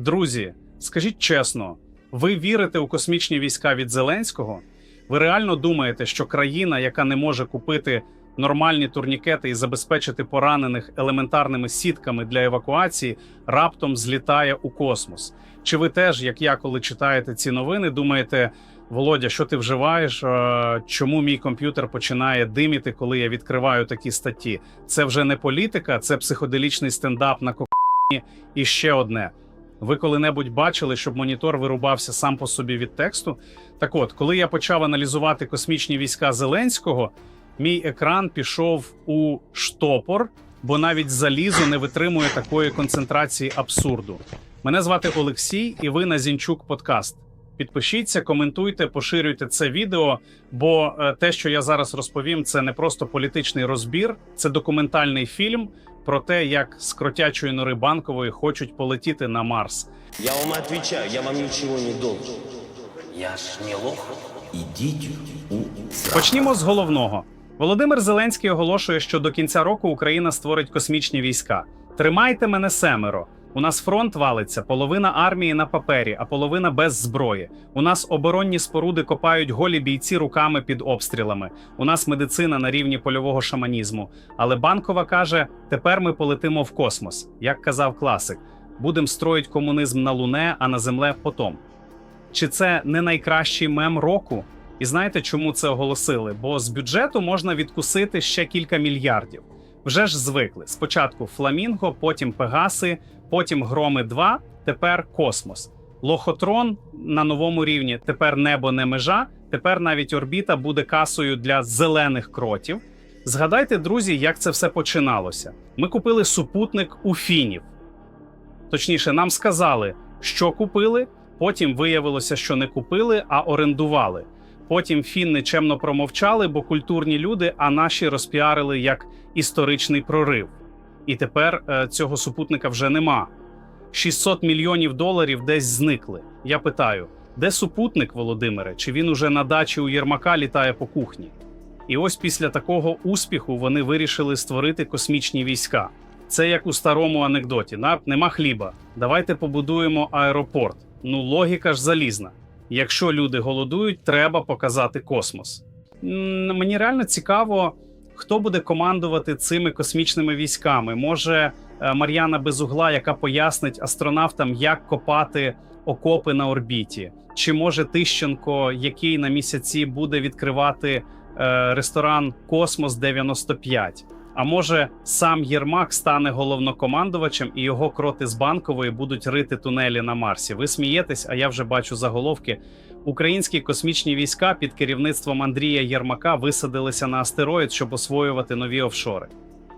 Друзі, скажіть чесно, ви вірите у космічні війська від Зеленського? Ви реально думаєте, що країна, яка не може купити нормальні турнікети і забезпечити поранених елементарними сітками для евакуації, раптом злітає у космос? Чи ви теж, як я, коли читаєте ці новини, думаєте, Володя, що ти вживаєш? Чому мій комп'ютер починає диміти, коли я відкриваю такі статті? Це вже не політика, це психоделічний стендап на кокаїні. І ще одне. Ви коли-небудь бачили, щоб монітор вирубався сам по собі від тексту? Так от, коли я почав аналізувати космічні війська Зеленського, мій екран пішов у штопор, бо навіть залізо не витримує такої концентрації абсурду. Мене звати Олексій, і ви на Зінчук Подкаст. Підпишіться, коментуйте, поширюйте це відео, бо е, те, що я зараз розповім, це не просто політичний розбір, це документальний фільм про те, як з кротячої нори банкової хочуть полетіти на Марс. Я вам відповідаю, я вам нічого не должен. Я ж не лох. Ідіть у. Почнімо з головного. Володимир Зеленський оголошує, що до кінця року Україна створить космічні війська. Тримайте мене семеро. У нас фронт валиться, половина армії на папері, а половина без зброї. У нас оборонні споруди копають голі бійці руками під обстрілами. У нас медицина на рівні польового шаманізму. Але банкова каже: тепер ми полетимо в космос. Як казав класик, будем строїть комунізм на луне, а на земле потом. Чи це не найкращий мем року? І знаєте, чому це оголосили? Бо з бюджету можна відкусити ще кілька мільярдів. Вже ж звикли. Спочатку Фламінго, потім Пегаси, потім Громи 2, тепер Космос. Лохотрон на новому рівні. Тепер небо не межа. Тепер навіть орбіта буде касою для зелених кротів. Згадайте, друзі, як це все починалося. Ми купили супутник у фінів. Точніше, нам сказали, що купили. Потім виявилося, що не купили, а орендували. Потім фінни чемно промовчали, бо культурні люди, а наші розпіарили як історичний прорив. І тепер е, цього супутника вже нема. 600 мільйонів доларів десь зникли. Я питаю, де супутник, Володимире? Чи він уже на дачі у Єрмака літає по кухні? І ось після такого успіху вони вирішили створити космічні війська. Це як у старому анекдоті: «На- нема хліба. Давайте побудуємо аеропорт. Ну, логіка ж залізна. Якщо люди голодують, треба показати космос. Мені реально цікаво, хто буде командувати цими космічними військами. Може, е, Мар'яна Безугла, яка пояснить астронавтам, як копати окопи на орбіті, чи може Тищенко, який на місяці буде відкривати е, ресторан Космос 95. А може, сам Єрмак стане головнокомандувачем, і його кроти з банкової будуть рити тунелі на Марсі. Ви смієтесь, а я вже бачу заголовки. Українські космічні війська під керівництвом Андрія Єрмака висадилися на астероїд, щоб освоювати нові офшори.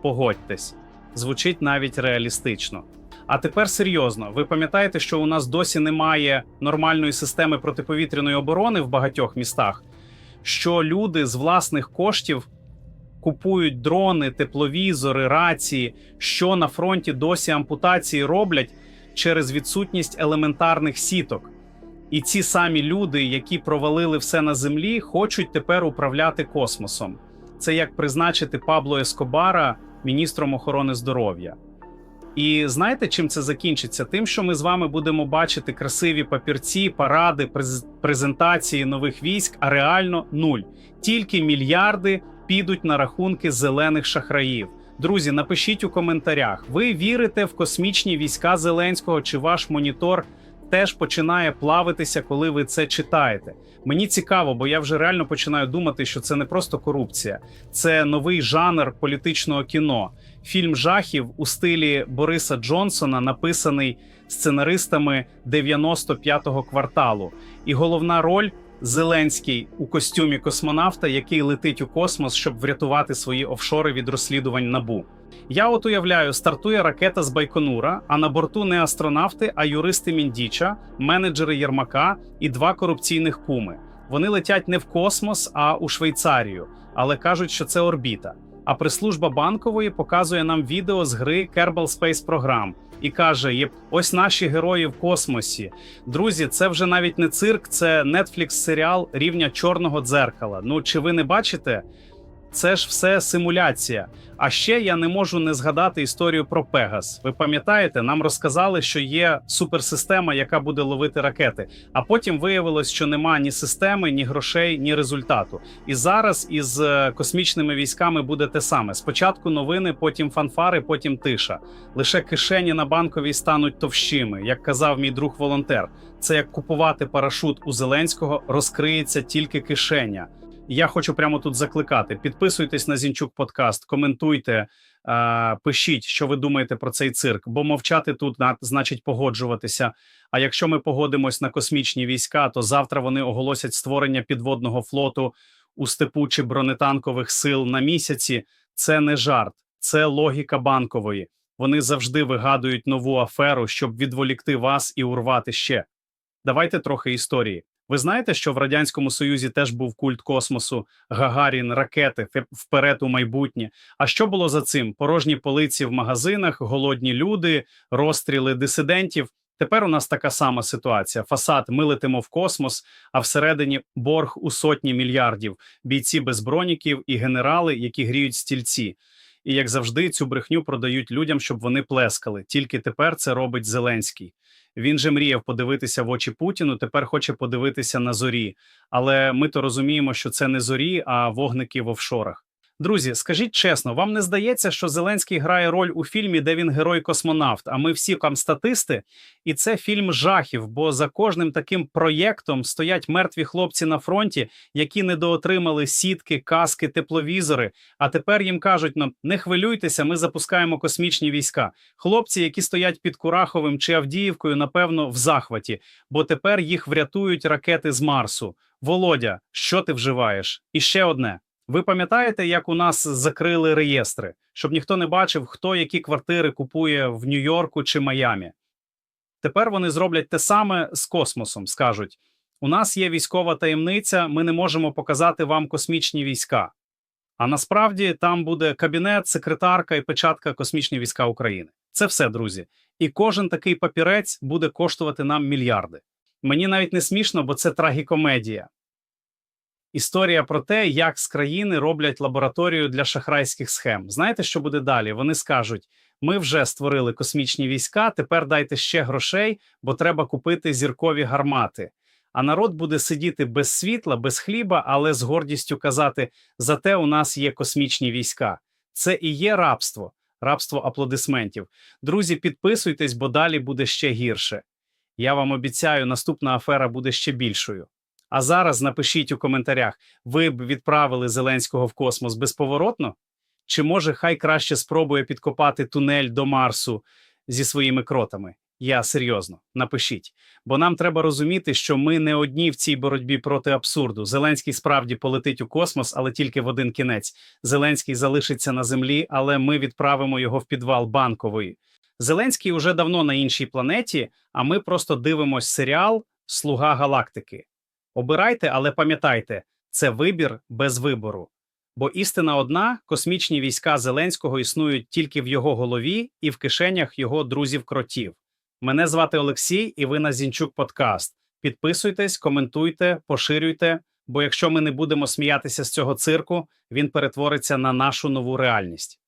Погодьтесь, звучить навіть реалістично. А тепер серйозно, ви пам'ятаєте, що у нас досі немає нормальної системи протиповітряної оборони в багатьох містах, що люди з власних коштів купують дрони, тепловізори, рації, що на фронті досі ампутації роблять через відсутність елементарних сіток. І ці самі люди, які провалили все на землі, хочуть тепер управляти космосом. Це як призначити Пабло Ескобара міністром охорони здоров'я. І знаєте, чим це закінчиться? Тим, що ми з вами будемо бачити красиві папірці, паради, през- презентації нових військ, а реально нуль. Тільки мільярди підуть на рахунки зелених шахраїв. Друзі, напишіть у коментарях: ви вірите в космічні війська Зеленського чи ваш монітор теж починає плавитися, коли ви це читаєте? Мені цікаво, бо я вже реально починаю думати, що це не просто корупція, це новий жанр політичного кіно. Фільм жахів у стилі Бориса Джонсона, написаний сценаристами 95-го кварталу. І головна роль Зеленський у костюмі космонавта, який летить у космос, щоб врятувати свої офшори від розслідувань набу. Я от уявляю, стартує ракета з Байконура, а на борту не астронавти, а юристи Міндіча, менеджери Єрмака і два корупційних куми. Вони летять не в космос, а у Швейцарію, але кажуть, що це орбіта. А прес-служба банкової показує нам відео з гри Kerbal Space Program і каже: ось наші герої в космосі. Друзі, це вже навіть не цирк, це Netflix серіал рівня чорного дзеркала. Ну чи ви не бачите? Це ж все симуляція. А ще я не можу не згадати історію про Пегас. Ви пам'ятаєте, нам розказали, що є суперсистема, яка буде ловити ракети. А потім виявилось, що нема ні системи, ні грошей, ні результату. І зараз із е, космічними військами буде те саме: спочатку новини, потім фанфари, потім тиша. Лише кишені на банковій стануть товщими, як казав мій друг волонтер. Це як купувати парашут у Зеленського, розкриється тільки кишеня. Я хочу прямо тут закликати: підписуйтесь на Зінчук подкаст, коментуйте, пишіть, що ви думаєте про цей цирк, бо мовчати тут на- значить погоджуватися. А якщо ми погодимось на космічні війська, то завтра вони оголосять створення підводного флоту у степу чи бронетанкових сил на місяці. Це не жарт, це логіка банкової. Вони завжди вигадують нову аферу, щоб відволікти вас і урвати ще. Давайте трохи історії. Ви знаєте, що в радянському союзі теж був культ космосу, Гагарін, ракети вперед у майбутнє. А що було за цим? Порожні полиці в магазинах, голодні люди, розстріли дисидентів. Тепер у нас така сама ситуація. Фасад ми летимо в космос, а всередині борг у сотні мільярдів, бійці без броніків і генерали, які гріють стільці. І як завжди, цю брехню продають людям, щоб вони плескали. Тільки тепер це робить Зеленський. Він же мріяв подивитися в очі Путіну, тепер хоче подивитися на зорі. Але ми то розуміємо, що це не зорі, а вогники в офшорах. Друзі, скажіть чесно, вам не здається, що Зеленський грає роль у фільмі, де він герой-космонавт, а ми всі там статисти? І це фільм жахів, бо за кожним таким проєктом стоять мертві хлопці на фронті, які недоотримали сітки, каски, тепловізори. А тепер їм кажуть: ну не хвилюйтеся, ми запускаємо космічні війська. Хлопці, які стоять під Кураховим чи Авдіївкою, напевно, в захваті, бо тепер їх врятують ракети з Марсу. Володя, що ти вживаєш? І ще одне. Ви пам'ятаєте, як у нас закрили реєстри, щоб ніхто не бачив, хто які квартири купує в Нью-Йорку чи Майамі? Тепер вони зроблять те саме з космосом. Скажуть: у нас є військова таємниця, ми не можемо показати вам космічні війська. А насправді там буде кабінет, секретарка і печатка космічні війська України. Це все, друзі. І кожен такий папірець буде коштувати нам мільярди. Мені навіть не смішно, бо це трагікомедія. Історія про те, як з країни роблять лабораторію для шахрайських схем. Знаєте, що буде далі? Вони скажуть: ми вже створили космічні війська, тепер дайте ще грошей, бо треба купити зіркові гармати. А народ буде сидіти без світла, без хліба, але з гордістю казати: зате у нас є космічні війська. Це і є рабство, рабство аплодисментів. Друзі, підписуйтесь, бо далі буде ще гірше. Я вам обіцяю, наступна афера буде ще більшою. А зараз напишіть у коментарях: ви б відправили Зеленського в космос безповоротно? Чи може хай краще спробує підкопати тунель до Марсу зі своїми кротами? Я серйозно, напишіть. Бо нам треба розуміти, що ми не одні в цій боротьбі проти абсурду. Зеленський справді полетить у космос, але тільки в один кінець. Зеленський залишиться на землі, але ми відправимо його в підвал банкової. Зеленський уже давно на іншій планеті, а ми просто дивимось серіал Слуга галактики. Обирайте, але пам'ятайте, це вибір без вибору. Бо істина одна: космічні війська Зеленського існують тільки в його голові і в кишенях його друзів-кротів. Мене звати Олексій, і ви на Зінчук Подкаст. Підписуйтесь, коментуйте, поширюйте. Бо якщо ми не будемо сміятися з цього цирку, він перетвориться на нашу нову реальність.